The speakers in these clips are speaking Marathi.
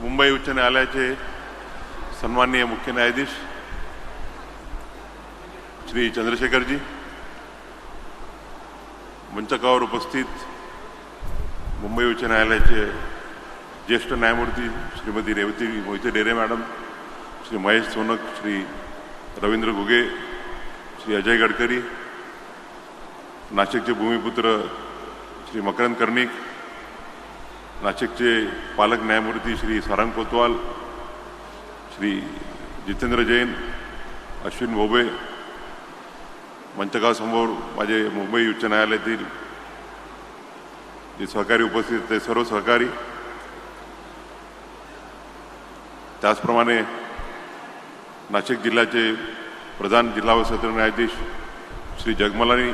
मुंबई उच्च न्यायालयाचे सन्माननीय मुख्य न्यायाधीश श्री चंद्रशेखरजी मंचकावर उपस्थित मुंबई उच्च न्यायालयाचे ज्येष्ठ न्यायमूर्ती श्रीमती रेवती मोहिते डेरे मॅडम श्री महेश सोनक श्री रवींद्र घुगे श्री अजय गडकरी नाशिकचे भूमिपुत्र श्री मकरंद कर्णिक नाशिकचे पालक न्यायमूर्ती श्री सारंग कोतवाल श्री जितेंद्र जैन अश्विन भोबे मंचकासमोर माझे मुंबई उच्च न्यायालयातील जे सहकारी उपस्थित ते सर्व सहकारी. त्याचप्रमाणे नाशिक जिल्ह्याचे प्रधान जिल्हा व सत्र न्यायाधीश श्री जगमलानी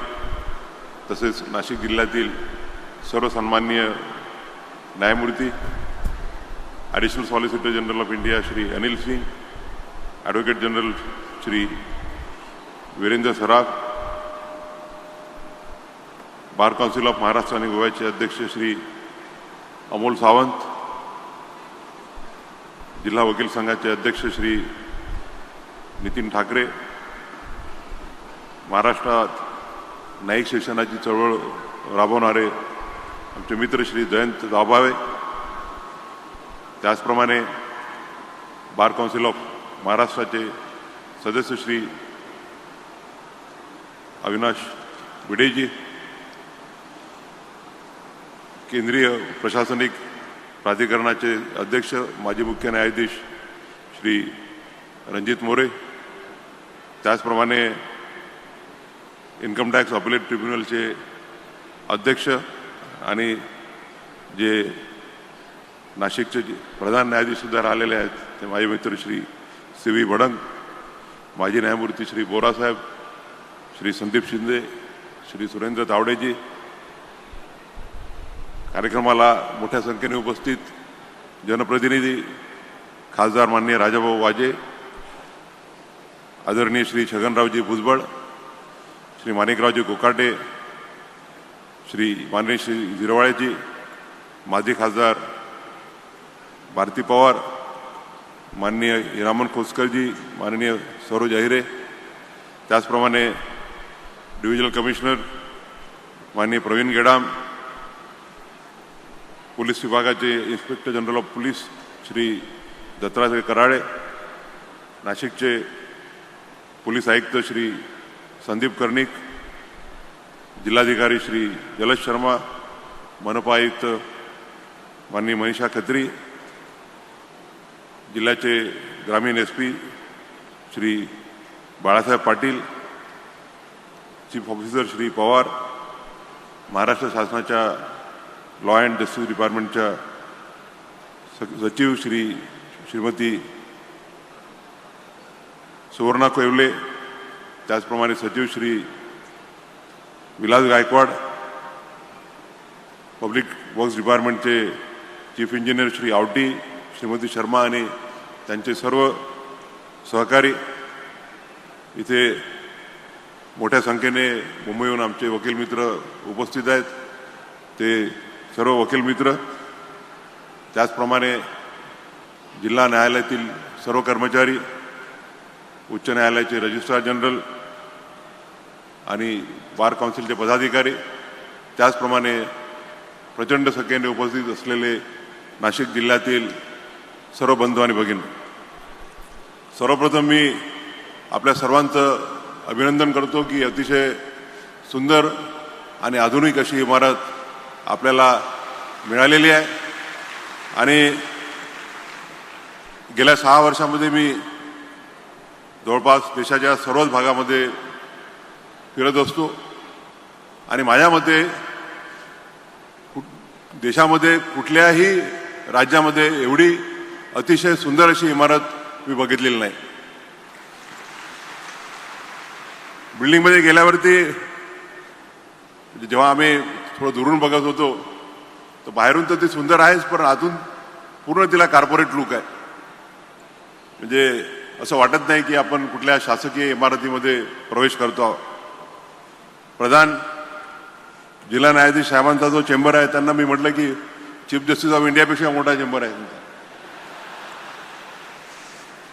तसेच नाशिक जिल्ह्यातील सर्व सन्माननीय न्यायमूर्ती additional solicitor general of India Shri Anil Singh advocate general Shri Virendra Saraf bar council of Maharashtra आणि गोव्याचे अध्यक्ष श्री अमोल सावंत जिल्हा वकील संघाचे अध्यक्ष श्री नितीन ठाकरे महाराष्ट्रात न्यायिक शिक्षणाची चळवळ राबवणारे आमचे मित्र श्री जयंत दाभावे त्याचप्रमाणे बार काउन्सिल ऑफ महाराष्ट्राचे सदस्य श्री अविनाश विडेजी केंद्रीय प्रशासनिक प्राधिकरणाचे अध्यक्ष माजी मुख्य न्यायाधीश श्री रणजित मोरे त्याचप्रमाणे इन्कम टॅक्स अपिलेट ट्रिब्युनलचे अध्यक्ष आणि जे नाशिकचे जे प्रधान न्यायाधीशसुद्धा राहिलेले आहेत ते माझे मित्र श्री सी व्ही भडंग माजी न्यायमूर्ती श्री बोरासाहेब श्री संदीप शिंदे श्री सुरेंद्र तावडेजी कार्यक्रमाला मोठ्या संख्येने उपस्थित जनप्रतिनिधी खासदार माननीय राजाभाऊ वाजे आदरणीय श्री छगनरावजी भुजबळ श्री माणिकरावजी कोकाटे श्री माननीय श्री झिरवाळेजी माजी खासदार भारती पवार माननीय हिरामन खोसकरजी माननीय सरोज अहिरे त्याचप्रमाणे डिव्हिजनल कमिशनर माननीय प्रवीण गेडाम पोलीस विभागाचे inspector general of police Shri Dattatray Karale नाशिकचे पोलीस आयुक्त श्री संदीप कर्णिक जिल्हाधिकारी श्री जलज शर्मा मनपा आयुक्त माननीय मनीषा खत्री जिल्ह्याचे ग्रामीण S P Shri Balasaheb Patil chief officer Shri Pawar Maharashtra शासनाच्या लॉ अँड जस्टिस डिपार्टमेंटच्या स- सचिव श्री श्रीमती सुवर्णा कोयवले त्याचप्रमाणे सचिव श्री विलास गायकवाड पब्लिक वर्क्स डिपार्टमेंटचे चीफ इंजिनियर श्री आवटी श्रीमती शर्मा आणि त्यांचे सर्व सहकारी इथे मोठ्या संख्येने मुंबईहून आमचे वकील मित्र उपस्थित आहेत. ते सर्व वकील मित्र त्याचप्रमाणे जिल्हा न्यायालयातील सर्व कर्मचारी उच्च न्यायालयाचे रजिस्ट्रार जनरल आणि बार काउन्सिलचे पदाधिकारी त्याचप्रमाणे प्रचंड संख्येने उपस्थित असलेले नाशिक जिल्ह्यातील सर्व बंधू आणि भगिनी सर्वप्रथम मी आपल्या सर्वांचं अभिनंदन करतो की अतिशय सुंदर आणि आधुनिक अशी इमारत आपल्याला मिळालेली आहे. आणि गेल्या सहा वर्षामध्ये मी जवळपास देशाच्या सर्वच भागामध्ये फिरत असतो. आणि माझ्या मते देशामध्ये कुठल्याही राज्यामध्ये एवढी अतिशय सुंदर अशी इमारत मी बघितलेली नाही. बिल्डिंगमध्ये गेल्यावरती जेव्हा आम्ही थोडं दुरून बघत होतो तर बाहेरून तर ती सुंदर आहेच पण आतून पूर्ण तिला कार्पोरेट लुक आहे. म्हणजे असं वाटत नाही की आपण कुठल्या शासकीय इमारतीमध्ये प्रवेश करतो आहोत. प्रधान जिल्हा न्यायाधीश साहेबांचा जो चेंबर आहे त्यांना मी म्हटलं की चीफ जस्टिस ऑफ इंडियापेक्षा मोठा चेंबर आहे तुमचा.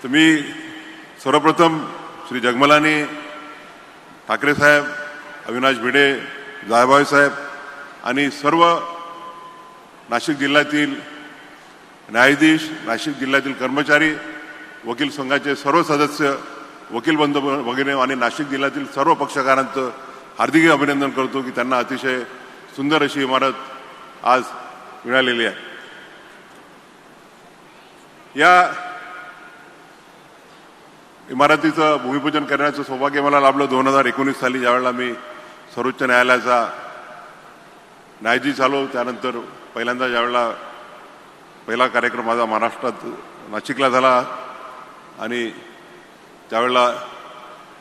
तर मी सर्वप्रथम श्री जगमलानी ठाकरे साहेब अविनाश भिडे जायभाई साहेब आणि सर्व नाशिक जिल्ह्यातील न्यायाधीश नाशिक जिल्ह्यातील कर्मचारी वकील संघाचे सर्व सदस्य वकील बंधू वगैरे आणि नाशिक जिल्ह्यातील सर्व पक्षकारांचं हार्दिक अभिनंदन करतो की त्यांना अतिशय सुंदर अशी इमारत आज मिळालेली आहे. या इमारतीचं भूमिपूजन करण्याचं सौभाग्य मला लाभलं. दोन हजार एकोणीस साली ज्यावेळेला मी सर्वोच्च न्यायालयाचा न्यायाधीश झालो त्यानंतर पहिल्यांदा ज्यावेळेला पहिला कार्यक्रम माझा महाराष्ट्रात नाशिकला झाला आणि त्यावेळेला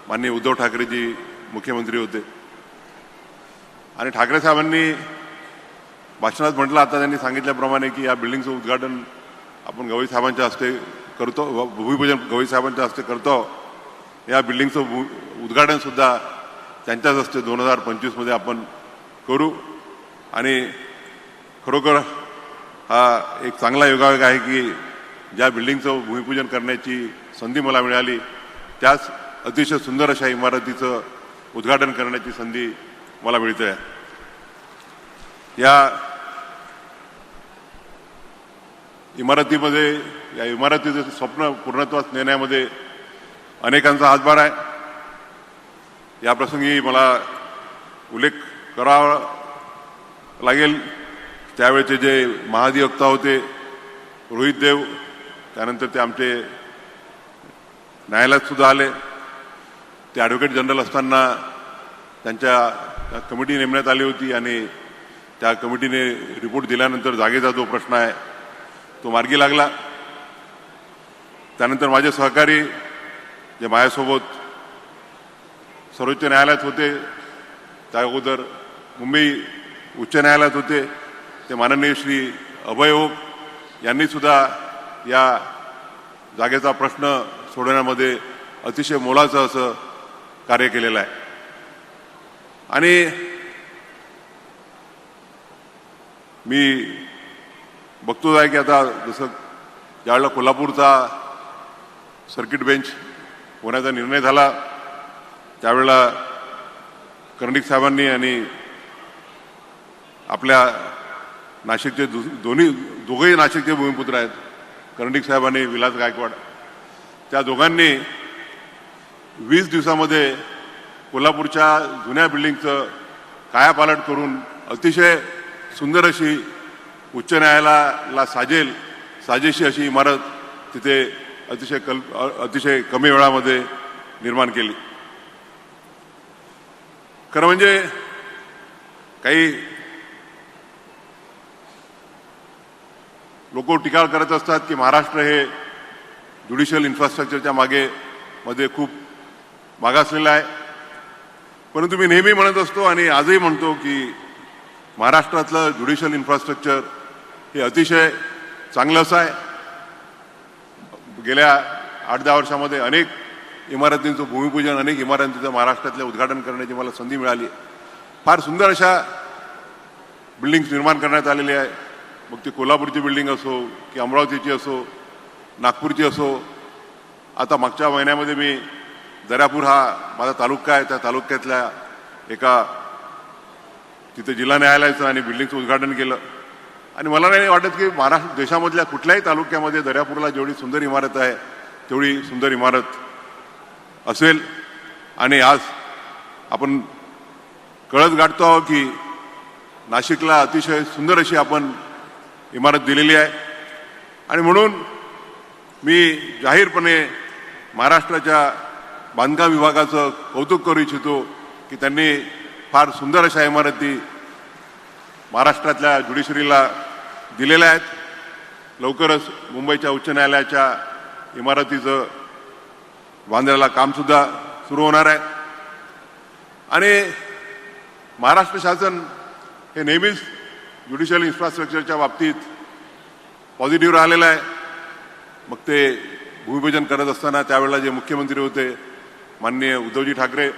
माननीय उद्धव ठाकरेजी मुख्यमंत्री होते. आणि ठाकरे साहेबांनी भाषणात म्हटलं आता त्यांनी सांगितल्याप्रमाणे की या बिल्डिंगचं उद्घाटन आपण गवई साहेबांच्या हस्ते करतो भूमिपूजन गवई साहेबांच्या हस्ते करतो. या बिल्डिंगचं भू उद्घाटनसुद्धा त्यांच्याच हस्ते दोन हजार पंचवीसमध्ये आपण करू. आणि खरोखर हा एक चांगला योगायोग आहे की ज्या बिल्डिंगचं भूमिपूजन करण्याची संधी मला मिळाली त्याच अतिशय सुंदर अशा इमारतीचं उद्घाटन करण्याची संधी मला मिळते आहे या इमारतीमध्ये या इमारतीचं स्वप्न पूर्णत्वास नेण्यामध्ये अनेकांचा हातभार आहे. या प्रसंगी मला उल्लेख करावा लागेल. त्यावेळेचे जे महाधिवक्ता होते रोहित देव त्यानंतर ते आमचे न्यायालयात सुद्धा आले. ते ॲडव्होकेट जनरल असताना त्यांच्या कमिटी नेमण्यात आली होती आणि त्या कमिटीने रिपोर्ट दिल्यानंतर जागेचा जो प्रश्न आहे तो मार्गी लागला. त्यानंतर माझे सहकारी जे माझ्यासोबत सर्वोच्च न्यायालयात होते त्या अगोदर मुंबई उच्च न्यायालयात होते ते माननीय श्री अभय ओक यांनी सुद्धा या जागेचा प्रश्न सोडवण्यामध्ये अतिशय मोलाचं असं कार्य केलेलं आहे. आणि मी बघतोच आहे की आता जसं ज्यावेळेला कोल्हापूरचा सर्किट बेंच होण्याचा निर्णय झाला त्यावेळेला कर्णिक साहेबांनी आणि आपल्या नाशिकचे दोन्ही दोघेही नाशिकचे भूमिपुत्र आहेत कर्णिक साहेब आणि विलास गायकवाड. त्या दोघांनी वीस दिवसामध्ये कोल्हापूरच्या जुन्या बिल्डिंगचं कायापालट करून अतिशय सुंदर अशी उच्च न्यायालयाला साजेल साजेशी अशी इमारत तिथे अतिशय कल अतिशय कमी वेळामध्ये निर्माण केली. खरं म्हणजे काही लोक टीका करत असतात की महाराष्ट्र हे ज्युडिशियल इन्फ्रास्ट्रक्चरच्या मागे मध्ये खूप मागासलेलं आहे. परंतु मी नेहमी म्हणत असतो आणि आजही म्हणतो की महाराष्ट्रातलं ज्युडिशियल इन्फ्रास्ट्रक्चर हे अतिशय चांगलं असं आहे. गेल्या आठ दहा वर्षामध्ये अनेक इमारतींचं भूमिपूजन अनेक इमारतींचं महाराष्ट्रातलं उद्घाटन करण्याची मला संधी मिळाली. फार सुंदर अशा बिल्डिंग्स निर्माण करण्यात आलेली आहे. मग ती कोल्हापूरची बिल्डिंग असो की अमरावतीची असो नागपूरची असो. आता मागच्या महिन्यामध्ये मी दर्यापूर हा माझा तालुका आहे त्या तालुक्यातल्या एका तिथे जिल्हा न्यायालयाचं आणि बिल्डिंगचं उद्घाटन केलं. आणि मला नाही वाटत की महाराष्ट्र देशामधल्या कुठल्याही तालुक्यामध्ये दर्यापूरला जेवढी सुंदर इमारत आहे तेवढी सुंदर इमारत असेल. आणि आज आपण कळत गाठतो आहोत की नाशिकला अतिशय सुंदर अशी आपण इमारत दिलेली आहे. आणि म्हणून मी जाहीरपणे महाराष्ट्राच्या बांधकाम विभागाचं कौतुक करू इच्छितो की त्यांनी फार सुंदर अशा इमारती महाराष्ट्रातल्या ज्युडिशरीला दिलेल्या आहेत. लवकरच मुंबईच्या उच्च न्यायालयाच्या इमारतीचं बांधण्याला कामसुद्धा सुरू होणार आहे. आणि महाराष्ट्र शासन हे नेहमीच ज्युडिशियल इन्फ्रास्ट्रक्चरच्या बाबतीत पॉझिटिव्ह राहिलेलं आहे. मग ते भूमिपूजन करत असताना त्यावेळेला जे मुख्यमंत्री होते माननीय उद्धवजी ठाकरे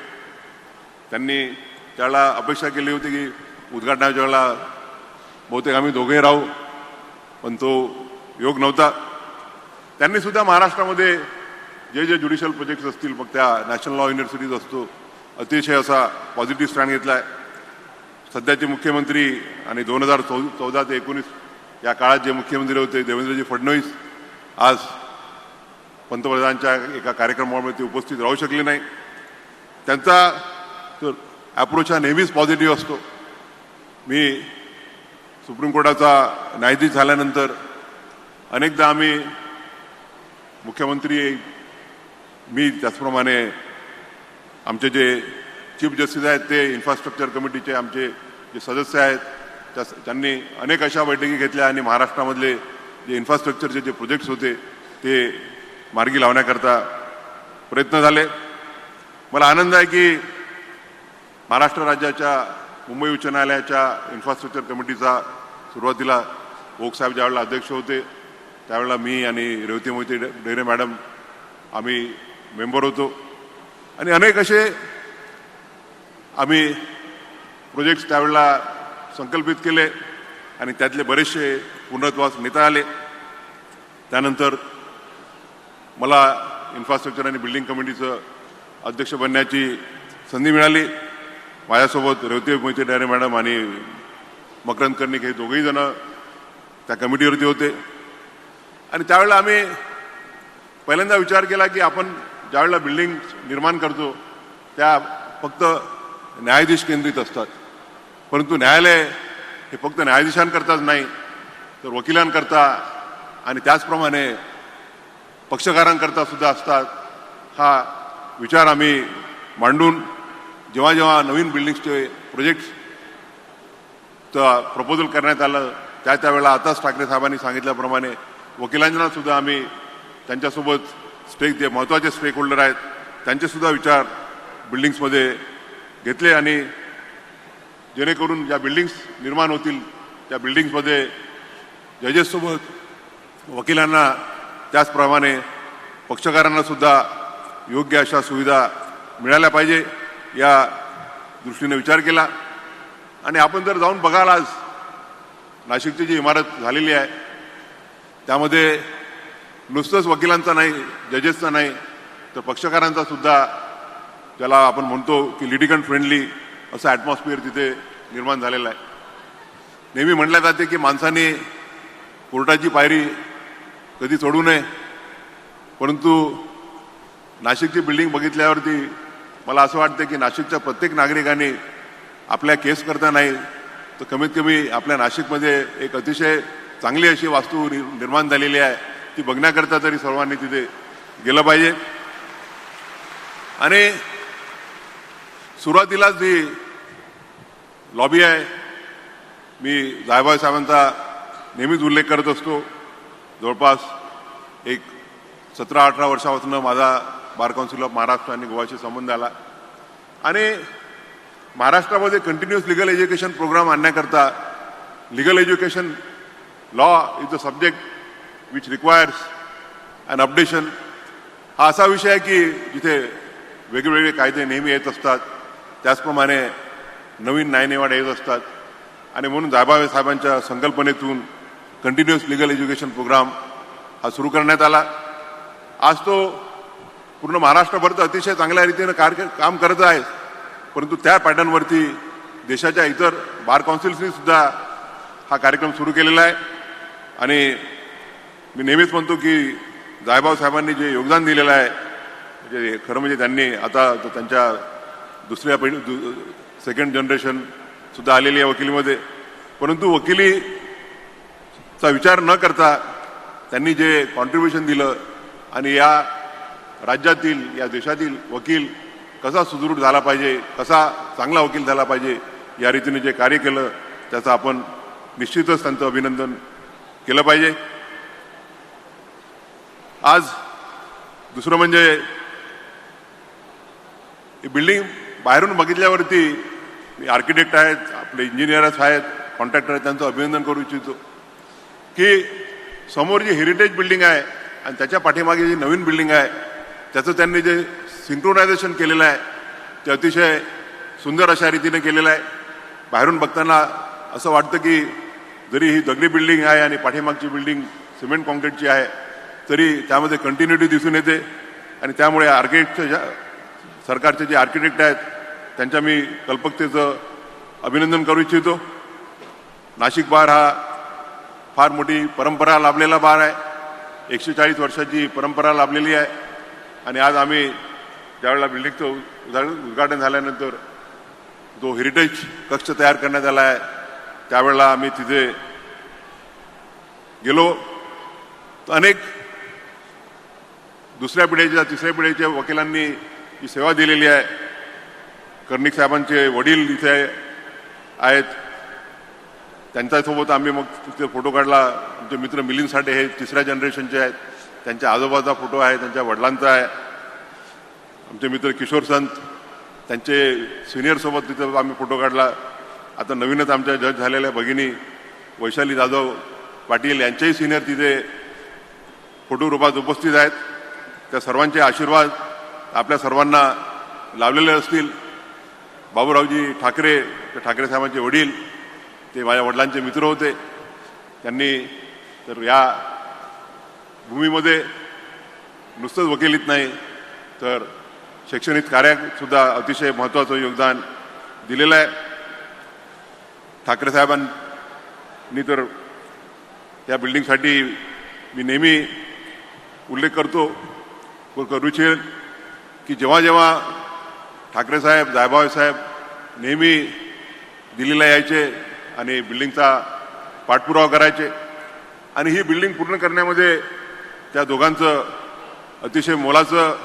त्यांनी त्याला अपेक्षा केली होती की उद्घाटनाच्या वेळेला बहुतेक आम्ही दोघेही राहू पण तो योग नव्हता. त्यांनी सुद्धा महाराष्ट्रामध्ये जे जे ज्युडिशियल प्रोजेक्ट्स असतील मग त्या नॅशनल लॉ युनिव्हर्सिटीज असतो अतिशय असा पॉझिटिव्ह स्टँड घेतला आहे सध्याचे मुख्यमंत्री आणि दोन हजार चौ चौदा ते एकोणीस या काळात जे मुख्यमंत्री होते देवेंद्रजी फडणवीस आज पंतप्रधानांच्या एका कार्यक्रमामुळे ते उपस्थित राहू शकले नाही. त्यांचा अप्रोच हा नेहमीच पॉझिटिव्ह असतो. मी सुप्रीम कोर्टाचा न्यायाधीश झाल्यानंतर अनेकदा आम्ही मुख्यमंत्री मी त्याचप्रमाणे आमचे जे चीफ जस्टिस आहेत ते इन्फ्रास्ट्रक्चर कमिटीचे आमचे जे सदस्य आहेत त्या त्यांनी अनेक अशा बैठकी घेतल्या आणि महाराष्ट्रामधले जे इन्फ्रास्ट्रक्चरचे जे प्रोजेक्ट्स होते ते मार्गी लावण्याकरता प्रयत्न झाले. मला आनंद आहे की महाराष्ट्र राज्याच्या मुंबई उच्च न्यायालयाच्या इन्फ्रास्ट्रक्चर कमिटीचा सुरुवातीला ओकसाहेब ज्यावेळेला अध्यक्ष होते त्यावेळेला मी आणि रेवती मोहिते डेरे मॅडम आम्ही मेंबर होतो. आणि अनेक असे आम्ही प्रोजेक्ट्स त्यावेळेला संकल्पित केले आणि त्यातले बरेचसे पूर्णत्वास नेता आले. त्यानंतर मला इन्फ्रास्ट्रक्चर आणि बिल्डिंग कमिटीचं अध्यक्ष बनण्याची संधी मिळाली. माझ्यासोबत रेवती मोहिते डायरे मॅडम आणि मकरंद कर्णिक हे दोघेही जण त्या कमिटीवरती होते. आणि त्यावेळेला आम्ही पहिल्यांदा विचार केला की आपण ज्यावेळेला बिल्डिंग निर्माण करतो त्या फक्त न्यायाधीश केंद्रित असतात. परंतु न्यायालय हे फक्त न्यायाधीशांकरताच नाही तर वकिलांकरता आणि त्याचप्रमाणे पक्षकारांकरता सुद्धा असतात हा विचार आम्ही मांडून जेव्हा जेव्हा नवीन बिल्डिंग्सचे प्रोजेक्ट्स प्रपोजल करण्यात आलं त्या त्यावेळेला आताच ठाकरे साहेबांनी सांगितल्याप्रमाणे वकिलांना सुद्धा आम्ही त्यांच्यासोबत स्टेक जे महत्त्वाचे स्टेक होल्डर आहेत त्यांचेसुद्धा विचार बिल्डिंग्समध्ये घेतले आणि जेणेकरून ज्या बिल्डिंग्स निर्माण होतील त्या बिल्डिंग्समध्ये जजेससोबत वकिलांना त्याचप्रमाणे पक्षकारांना सुद्धा योग्य अशा सुविधा मिळाल्या पाहिजे या दृष्टीने विचार केला. आणि आपण जर जाऊन बघाल आज नाशिकची जी इमारत झालेली आहे त्यामध्ये नुसतंच वकिलांचा नाही जजेसचा नाही तर पक्षकारांचा सुद्धा ज्याला आपण म्हणतो की लिटिगंट फ्रेंडली असं ॲटमॉस्फिअर तिथे निर्माण झालेलं आहे. नेहमी म्हटलं जाते की माणसाने कोर्टाची पायरी कधी सोडू नये. परंतु नाशिकची बिल्डिंग बघितल्यावरती मला असं वाटतं की नाशिकच्या प्रत्येक नागरिकाने आपल्या केस करता नाही तर कमीत कमी आपल्या नाशिकमध्ये एक अतिशय चांगली अशी वास्तू निर्माण झालेली आहे. ती बघण्याकरता तरी सर्वांनी तिथे गेलं पाहिजे. आणि सुरुवातीलाच जी लॉबी आहे मी जायबाई साहेबांचा नेहमीच उल्लेख करत असतो. जवळपास एक सतरा अठरा वर्षापासून माझा बार काउन्सिल ऑफ महाराष्ट्र आणि गोवाशी संबंध आला. आणि महाराष्ट्रामध्ये continuous legal education program आणण्याकरता legal education law is the subject which requires an updation हा असा विषय आहे की जिथे वेगवेगळे कायदे नेहमी येत असतात. त्याचप्रमाणे नवीन न्यायनिवाडे येत असतात. आणि म्हणून जायबावे साहेबांच्या संकल्पनेतून कंटिन्युअस लिगल एज्युकेशन प्रोग्राम हा सुरू करण्यात आला. आज तो पूर्ण महाराष्ट्रभर तर अतिशय चांगल्या रीतीनं कार्य काम करत आहे. परंतु त्या पॅटर्नवरती देशाच्या इतर बार काउन्सिल्सनी सुद्धा हा कार्यक्रम सुरू केलेला आहे. आणि मी नेहमीच म्हणतो की जायभाव साहेबांनी जे योगदान दिलेलं आहे म्हणजे खरं म्हणजे त्यांनी आता त्यांच्या दुसऱ्या पहिली दु सेकंड जनरेशन सुद्धा आलेली आहे वकिलीमध्ये. परंतु वकिली चा विचार न करता त्यांनी जे कॉन्ट्रीब्युशन दिलं आणि या राज्यातील या देशातील वकील कसा सुदृढ झाला पाहिजे कसा चांगला वकील झाला पाहिजे या रीतीने जे कार्य केलं त्याचं आपण निश्चितच त्यांचं अभिनंदन केलं पाहिजे. आज दुसरं म्हणजे ही बिल्डिंग बाहेरून बघितल्यावरती आर्किटेक्ट आहेत आपले इंजिनियर्स आहेत कॉन्ट्रॅक्टर आहेत त्यांचं अभिनंदन करू इच्छितो. की समोर जी हेरिटेज बिल्डिंग आहे आणि त्याच्या पाठीमागे जी नवीन बिल्डिंग आहे त्याचं त्यांनी जे सिंक्रोनायझेशन केलेलं आहे ते अतिशय सुंदर अशा रीतीने केलेलं आहे. बाहेरून बघताना असं वाटतं की जरी ही दगडी बिल्डिंग आहे आणि पाठीमागची बिल्डिंग सिमेंट कॉन्क्रीटची आहे तरी त्यामध्ये कंटिन्युटी दिसून येते. आणि त्यामुळे आर्किटेक्टच्या ज्या सरकारचे जे आर्किटेक्ट आहेत त्यांच्या मी कल्पकतेचं अभिनंदन करू इच्छितो. नाशिक बार हा फार मोठी परंपरा लाभलेला बार आहे. एकशे चाळीस वर्षाची परंपरा लाभलेली आहे. आणि आज आम्ही ज्यावेळेला बिल्डिंगचं उद्घाटन उद्घाटन झाल्यानंतर जो हेरिटेज कक्ष तयार करण्यात आला आहे त्यावेळेला आम्ही तिथे गेलो. तर अनेक दुसऱ्या पिढीच्या तिसऱ्या पिढीच्या वकिलांनी ही सेवा दिलेली आहे. कर्णिक साहेबांचे वडील इथे आहेत. त्यांच्यासोबत आम्ही मग तिथे फोटो काढला. आमचे मित्र मिलिंद साठे हे तिसऱ्या जनरेशनचे आहेत. त्यांच्या आजोबाचा फोटो आहे त्यांच्या वडिलांचा आहे. आमचे मित्र किशोर संत त्यांचे सिनियरसोबत तिथं आम्ही फोटो काढला. आता नवीनच आमच्या जज झालेल्या भगिनी वैशाली जाधव पाटील यांचेही सिनियर तिथे फोटो रूपात उपस्थित आहेत. त्या सर्वांचे आशीर्वाद आपल्या सर्वांना लाभलेले असतील. बाबूरावजी ठाकरे ठाकरे साहेबांचे वडील ते माझ्या वडिलांचे मित्र होते. त्यांनी तर या भूमीमध्ये नुसतंच वकिलीत नाही तर शैक्षणिक कार्यात सुद्धा अतिशय महत्त्वाचं योगदान दिलेलं आहे. ठाकरे साहेबांनी तर या बिल्डिंगसाठी मी नेहमी उल्लेख करतो व करू इच्छेल की जेव्हा जेव्हा ठाकरे साहेब जायभावे साहेब नेहमी दिल्लीला यायचे आणि बिल्डिंगचा पाठपुरावा करायचे. आणि ही बिल्डिंग पूर्ण करण्यामध्ये त्या दोघांचं अतिशय मोलाचं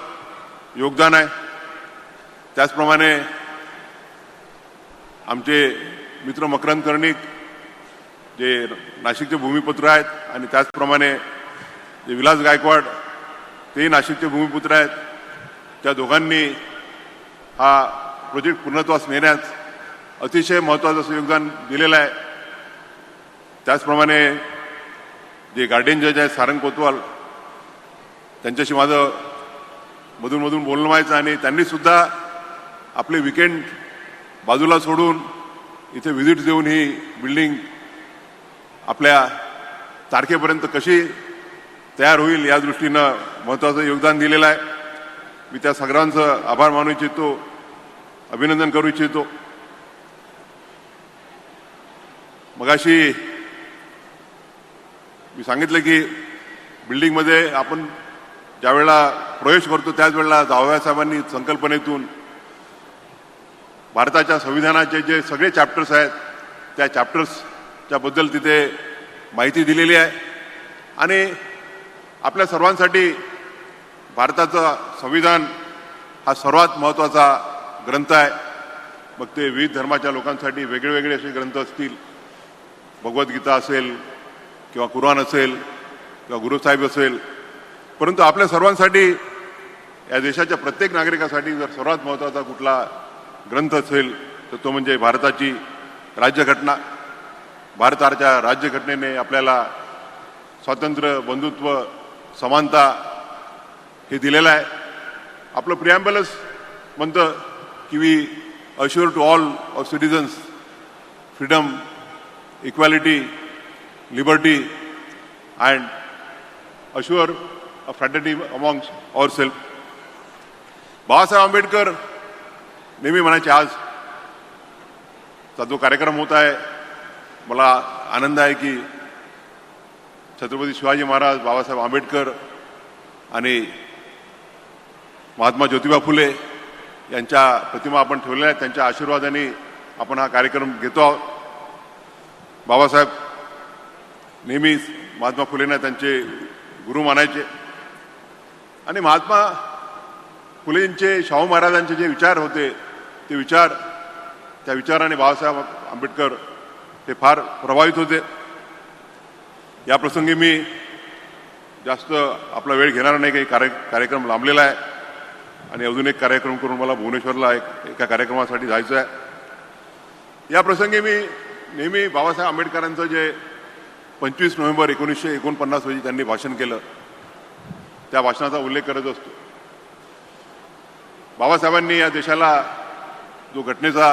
योगदान आहे. त्याचप्रमाणे आमचे मित्र मकरंद कर्णिक जे नाशिकचे भूमिपुत्र आहेत आणि त्याचप्रमाणे जे विलास गायकवाड तेही नाशिकचे भूमिपुत्र आहेत. त्या दोघांनी हा प्रोजेक्ट पूर्णत्वास नेण्यात अतिशय महत्त्वाचं असं योगदान दिलेलं आहे. त्याचप्रमाणे जे गार्डियन जज आहेत सारंग कोतवाल त्यांच्याशी माझं मधून मधून बोलणं व्हायचं आणि त्यांनी सुद्धा आपले विकेंड बाजूला सोडून इथे व्हिजिट देऊन ही बिल्डिंग आपल्या तारखेपर्यंत कशी तयार होईल या दृष्टीनं महत्त्वाचं योगदान दिलेलं आहे. मी त्या सगळ्यांचं आभार मानू इच्छितो अभिनंदन करू इच्छितो. मगाशी मी सांगितलं की बिल्डिंगमध्ये आपण ज्यावेळेला प्रवेश करतो त्याच वेळेला जावयासाहेबांनी संकल्पनेतून भारताच्या संविधानाचे जे सगळे चॅप्टर्स आहेत त्या चॅप्टर्सच्या बद्दल तिथे माहिती दिलेली आहे. आणि आपल्या सर्वांसाठी भारताचं संविधान हा सर्वात महत्त्वाचा ग्रंथ आहे. मग ते विविध धर्माच्या लोकांसाठी वेगळे वेगळे असे ग्रंथ असतील. भगवद्गीता असेल किंवा कुराण असेल किंवा गुरुसाहेब असेल. परंतु आपल्या सर्वांसाठी या देशाच्या प्रत्येक नागरिकासाठी जर सर्वात महत्त्वाचा कुठला ग्रंथ असेल तर तो म्हणजे भारताची राज्यघटना. भारताच्या राज्यघटनेने आपल्याला स्वातंत्र्य बंधुत्व समानता हे दिलेलं आहे. आपलं प्रिॲम्बलच म्हणतं की we assure to all of citizens freedom equality liberty and assure a fraternity amongst or self Babasaheb Ambedkar नेहमी म्हणायचे आज चा जो कार्यक्रम होत आहे मला आनंद आहे की छत्रपती शिवाजी महाराज बाबासाहेब आंबेडकर आणि महात्मा ज्योतिबा फुले यांच्या प्रतिमा आपण ठेवलेल्या आहेत त्यांच्या आशीर्वादाने आपण हा कार्यक्रम घेतो आहोत बाबासाहेब नेहमीच महात्मा फुलेंना त्यांचे गुरु मानायचे. आणि महात्मा फुलेंचे शाहू महाराजांचे जे विचार होते ते विचार त्या विचाराने बाबासाहेब आंबेडकर हे फार प्रभावित होते. या प्रसंगी मी जास्त आपला वेळ घेणार नाही काही कार्य कार्यक्रम लांबलेला आहे. आणि अजून एक कार्यक्रम करून मला भुवनेश्वरला एक एका कार्यक्रमासाठी जायचं आहे. या प्रसंगी मी नेहमी बाबासाहेब आंबेडकरांचं जे पंचवीस नोव्हेंबर एकोणीसशे एकोणपन्नास रोजी त्यांनी भाषण केलं त्या भाषणाचा उल्लेख करत असतो. बाबासाहेबांनी या देशाला जो घटनेचा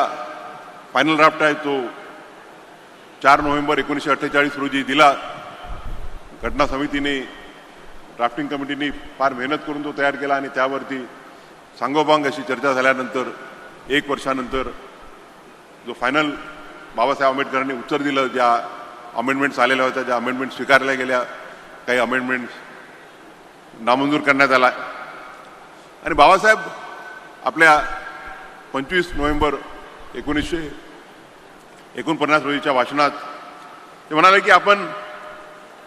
फायनल ड्राफ्ट आहे तो चार नोव्हेंबर एकोणीसशे अठ्ठेचाळीस रोजी दिला. घटना समितीने ड्राफ्टिंग कमिटीने फार मेहनत करून तो तयार केला आणि त्यावरती सांगोपांग अशी चर्चा झाल्यानंतर एक वर्षानंतर जो फायनल बाबासाहेब आंबेडकरांनी उत्तर दिलं ज्या अमेंडमेंट्स आलेल्या होत्या ज्या अमेंडमेंट स्वीकारल्या गेल्या काही अमेंडमेंट्स नामंजूर करण्यात आला. आणि बाबासाहेब आपल्या पंचवीस नोव्हेंबर एकोणीसशे एकोणपन्नास रोजीच्या भाषणात ते म्हणाले की आपण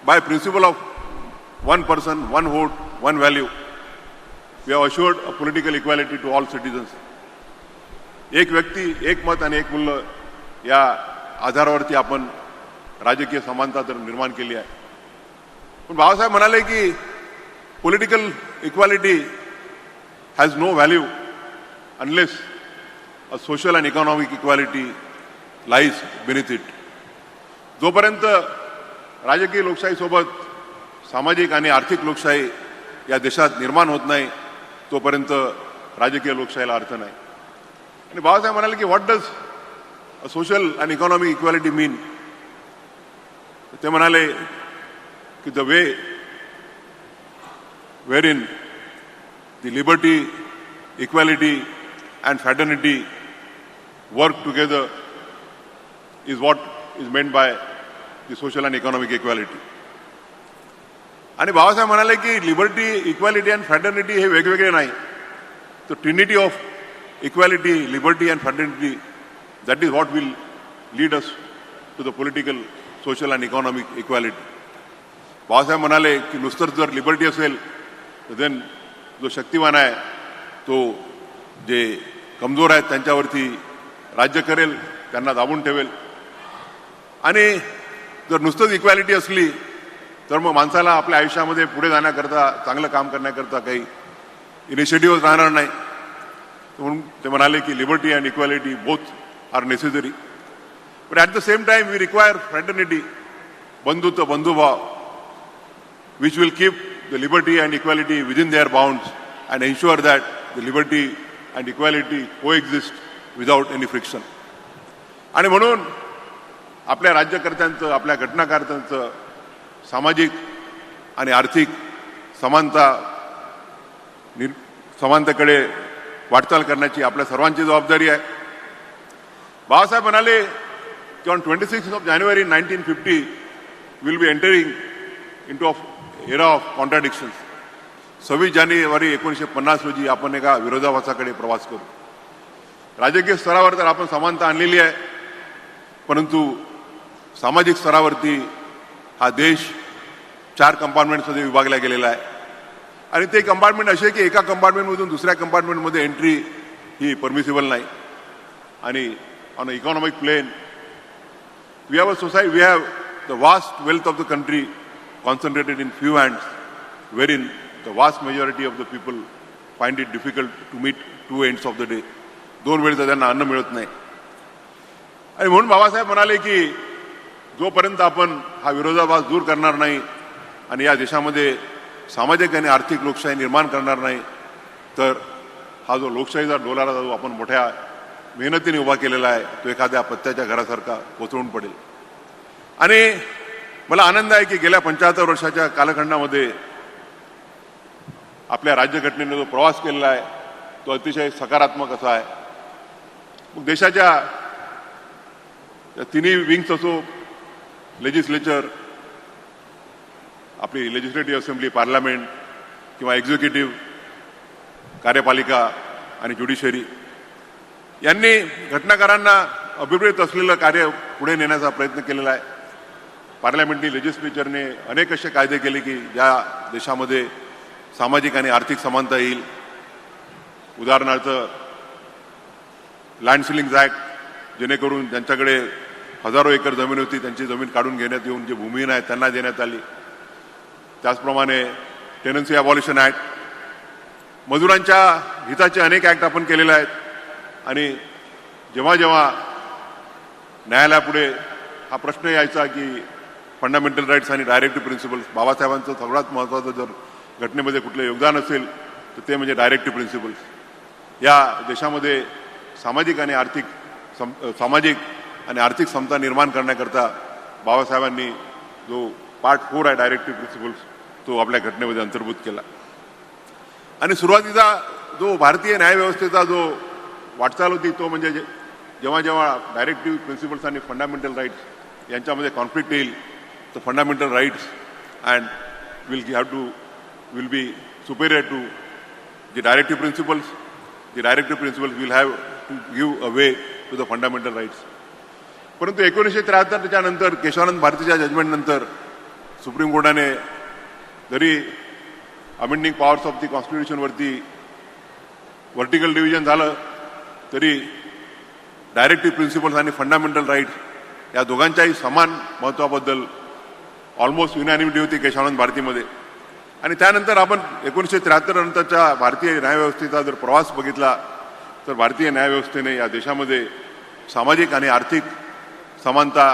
by principle of one person one vote one value we have assured a political equality to all citizens एक व्यक्ती एक मत आणि एक मूल्य या आधारावरती आपण राजकीय समानता तर निर्माण केली आहे. पण बाबासाहेब म्हणाले की political equality has no value unless a social and economic equality lies benefit it जोपर्यंत राजकीय लोकशाहीसोबत सामाजिक आणि आर्थिक लोकशाही या देशात निर्माण होत नाही तोपर्यंत राजकीय लोकशाहीला अर्थ नाही. आणि बाबासाहेब म्हणाले की what does social and economic equality mean ते म्हणाले की the way where in the liberty equality and fraternity work together is what is meant by the social and economic equality आणि बाबासाहेब म्हणाले की लिबर्टी इक्वॅलिटी अँड फॅटर्निटी हे वेगवेगळे नाही. तर trinity of equality liberty and fraternity that is what will lead us to the political social and economic equality Babasaheb म्हणाले की नुसतंच जर लिबर्टी असेल तर देन जो शक्तिमान आहे तो जे कमजोर आहेत त्यांच्यावरती राज्य करेल त्यांना दाबून ठेवेल. आणि जर नुसतंच इक्वॅलिटी असली तर मग माणसाला आपल्या आयुष्यामध्ये पुढे जाण्याकरता चांगलं काम करण्याकरता काही इनिशिएटिव्ह राहणार नाही. म्हणून ते म्हणाले की liberty and equality both are necessary. But at the same time, we require fraternity, bandhuta, बंधुभाव which will keep the liberty and equality within their bounds and ensure that the liberty and equality coexist without any friction. आणि म्हणून आपल्या राज्यकर्त्यांचं आपल्या घटनाकर्त्यांचं सामाजिक आणि आर्थिक समानता समानतेकडे वाटचाल करण्याची आपल्या सर्वांची जबाबदारी आहे बाबासाहेब म्हणाले की on twenty six of January nineteen fifty will be entering into of era of contradictions सव्वीस जानेवारी एकोणीसशे पन्नास रोजी आपण एका विरोधाभासाकडे प्रवास करू. राजकीय स्तरावर तर आपण समानता आणलेली आहे परंतु सामाजिक स्तरावरती हा देश चार कंपार्टमेंट्समध्ये विभागला गेलेला आहे. आणि ते कंपार्टमेंट असे की एका कंपार्टमेंटमधून दुसऱ्या कंपार्टमेंटमध्ये एंट्री ही परमिसिबल नाही. आणि on an economic plane we have a society, we have the vast wealth of the country concentrated in few hands, wherein the vast majority of the people find it difficult to meet two ends of the day. दोन वेळेचं त्यांना अन्न मिळत नाही आणि म्हणून बाबासाहेब म्हणाले की जोपर्यंत आपण हा विरोधाभास दूर करणार नाही आणि या देशामध्ये सामाजिक आणि आर्थिक लोकशाही निर्माण करणार नाही तर हा जो लोकशाहीचा डोलारा जो आपण मोठ्या मेहनतीने उभा केलेला आहे तो एखाद्या पत्त्याच्या घरासारखा कोसळून पडेल. आणि मला आनंद आहे की गेल्या पंच्याहत्तर वर्षाच्या कालखंडामध्ये आपल्या राज्यघटनेने जो प्रवास केलेला आहे तो अतिशय सकारात्मक असा आहे. मग देशाच्या तिन्ही विंग्स असो लेजिस्लेचर आपली लेजिस्लेटिव्ह असेंब्ली पार्लमेंट किंवा एक्झिक्युटिव्ह कार्यपालिका आणि ज्युडिशरी यांनी घटनाकारांना अभिप्रेत असलेलं कार्य पुढे नेण्याचा प्रयत्न केलेला आहे. पार्लमेंटनी लेजिस्लेचरने अनेक असे कायदे केले की ज्या देशामध्ये सामाजिक आणि आर्थिक समानता येईल. उदाहरणार्थ लँड सिलिंग ॲक्ट जेणेकरून ज्यांच्याकडे हजारो एकर जमीन होती त्यांची जमीन काढून घेण्यात येऊन जे भूमिहीन आहेत त्यांना देण्यात आली. त्याचप्रमाणे टेनन्सी अबॉलिशन ॲक्ट मजुरांच्या हिताचे अनेक ॲक्ट आपण केलेले आहेत. आणि जेव्हा जेव्हा न्यायालयापुढे हा प्रश्न यायचा की फंडामेंटल राईट्स आणि डायरेक्टिव्ह प्रिन्सिपल्स बाबासाहेबांचं सगळ्यात महत्त्वाचं जर घटनेमध्ये कुठलं योगदान असेल तर ते म्हणजे डायरेक्टिव्ह प्रिन्सिपल्स या देशामध्ये सामाजिक आणि आर्थिक सम सामाजिक आणि आर्थिक समता निर्माण करण्याकरता बाबासाहेबांनी जो पार्ट फोर आहे डायरेक्टिव्ह प्रिन्सिपल्स तो आपल्या घटनेमध्ये अंतर्भूत केला. आणि सुरुवातीचा जो भारतीय न्यायव्यवस्थेचा जो वाटचाल होती तो म्हणजे जे- जेव्हा जेव्हा डायरेक्टिव्ह प्रिन्सिपल्स आणि फंडामेंटल राईट्स यांच्यामध्ये कॉन्फ्लिक्ट येईल तर fundamental rights and will have to will be superior to the directive principles, the directive principles will have to give a way to the fundamental rights. परंतु एकोणीसशे त्र्याहत्तरच्या नंतर केशवानंद भारतीच्या जजमेंटनंतर सुप्रीम कोर्टाने जरी अमेंडिंग पॉवर्स ऑफ दी कॉन्स्टिट्यूशनवरती व्हर्टिकल डिव्हिजन झालं तरी डायरेक्टिव्ह प्रिन्सिपल्स आणि फंडामेंटल राईट या दोघांच्याही समान महत्त्वाबद्दल ऑलमोस्ट युनॅनिमिटी होती केशवानंद भारतीमध्ये. आणि त्यानंतर आपण एकोणीसशे त्र्याहत्तर नंतरच्या भारतीय न्यायव्यवस्थेचा जर प्रवास बघितला तर भारतीय न्यायव्यवस्थेने या देशामध्ये सामाजिक आणि आर्थिक समानता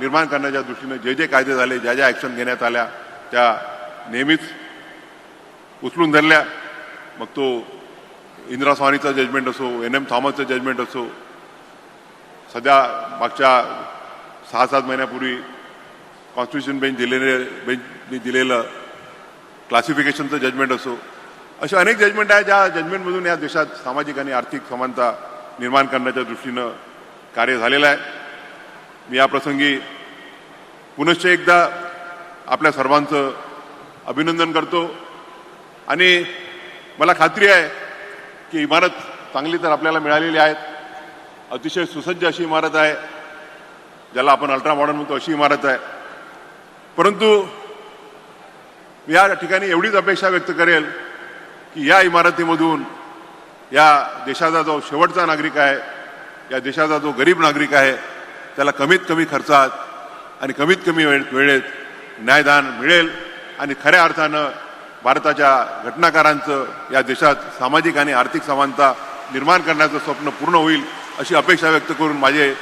निर्माण करण्याच्या दृष्टीने जे जे कायदे झाले ज्या ज्या ॲक्शन घेण्यात आल्या त्या नेहमीच उचलून धरल्या. मग तो इंदिरा स्वामीचं जजमेंट असो एन एम थॉमसचं जजमेंट असो सध्या मागच्या सहा सात महिन्यापूर्वी कॉन्स्टिट्यूशन बेंच दिलेले बेंचनी दिलेलं क्लासिफिकेशनचं जजमेंट असो असे अनेक जजमेंट आहे ज्या जजमेंटमधून या देशात सामाजिक आणि आर्थिक समानता निर्माण करण्याच्या दृष्टीनं कार्य झालेलं आहे. मी या प्रसंगी पुनश्च एकदा आपल्या सर्वांचं अभिनंदन करतो. आणि मला खात्री आहे की इमारत चांगली तर आपल्याला मिळालेली आहेत. अतिशय सुसज्ज अशी इमारत आहे. ज्याला आपण अल्ट्रा मॉडर्न म्हणतो अशी इमारत आहे. परंतु मी या ठिकाणी एवढीच अपेक्षा व्यक्त करेल की या इमारतीमधून या देशाचा जो शेवटचा नागरिक आहे या देशाचा जो गरीब नागरिक आहे त्याला कमीत कमी खर्चात आणि कमीत कमी वेळेत न्यायदान मिळेल आणि खऱ्या अर्थानं भारताच्या घटनाकारांचं या देशात सामाजिक आणि आर्थिक समानता निर्माण करण्याचं स्वप्न पूर्ण होईल अशी अपेक्षा व्यक्त करून माझे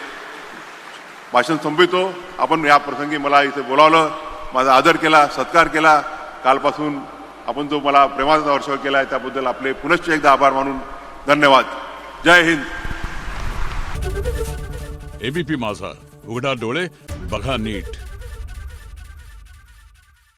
भाषण संपवितो आपण या प्रसंगी मला इथे बोलावलं माझा आदर केला सत्कार केला. कालपासून आपण जो मला प्रेमाचा वर्षाव केला आहे त्याबद्दल आपले पुनश्च एकदा आभार मानून धन्यवाद. जय हिंद. एबीपी माझा. उघडा डोळे बघा नीट.